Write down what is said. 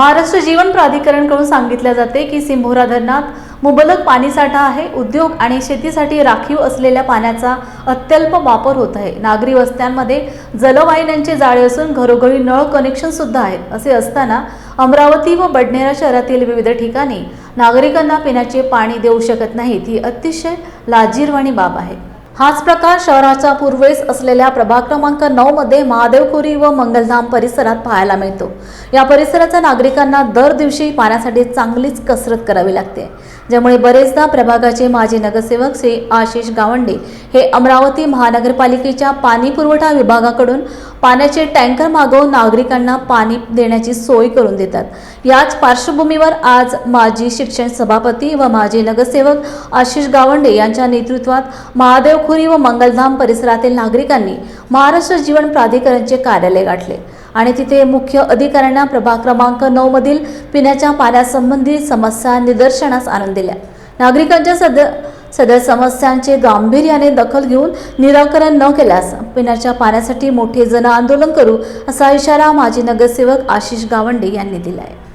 महाराष्ट्र जीवन प्राधिकरणकडून सांगितले जाते की सिंभोरा धरणात मुबलक पाणीसाठा आहे. उद्योग आणि शेतीसाठी राखीव असलेल्या पाण्याचा अत्यल्प वापर होत आहे. नागरी वस्त्यांमध्ये जलवाहिन्यांचे जाळे असून घरोघरी नळ कनेक्शन सुद्धा आहेत. असे असताना अमरावती व बडनेरा शहरातील विविध ठिकाणी नागरिकांना पिण्याचे पाणी देऊ शकत नाहीत. ही अतिशय लाजीरवाणी बाब आहे. हाच प्रकार शहराच्या पूर्वेस असलेल्या प्रभाग क्रमांक नऊ मध्ये महादेवखोरी व मंगलधाम परिसरात पाहायला मिळतो. या परिसराच्या नागरिकांना दर दिवशी पाण्यासाठी चांगलीच कसरत करावी लागते. ज्यामुळे बरेचदा प्रभागाचे माजी नगरसेवक श्री आशिष गावंडे हे अमरावती महानगरपालिकेच्या पाणी पुरवठा विभागाकडून पाण्याचे टँकर मागवून नागरिकांना पाणी देण्याची सोय करून देतात. याच पार्श्वभूमीवर आज माजी शिक्षण सभापती व माजी नगरसेवक आशिष गावंडे यांच्या नेतृत्वात महादेव महादेवखुरी व मंगलधाम परिसरातील नागरिकांनी महाराष्ट्र जीवन प्राधिकरणचे कार्यालय गाठले आणि तिथे मुख्य अधिकाऱ्यांना प्रभाग क्रमांक नऊ मधील पिण्याच्या पाण्यासंबंधी समस्या निदर्शनास आणून दिल्या. नागरिकांच्या सद सदर समस्यांचे गांभीर्याने दखल घेऊन निराकरण न केल्यास पिण्याच्या पाण्यासाठी मोठे जन आंदोलन करू असा इशारा माजी नगरसेवक आशिष गावंडे यांनी दिला आहे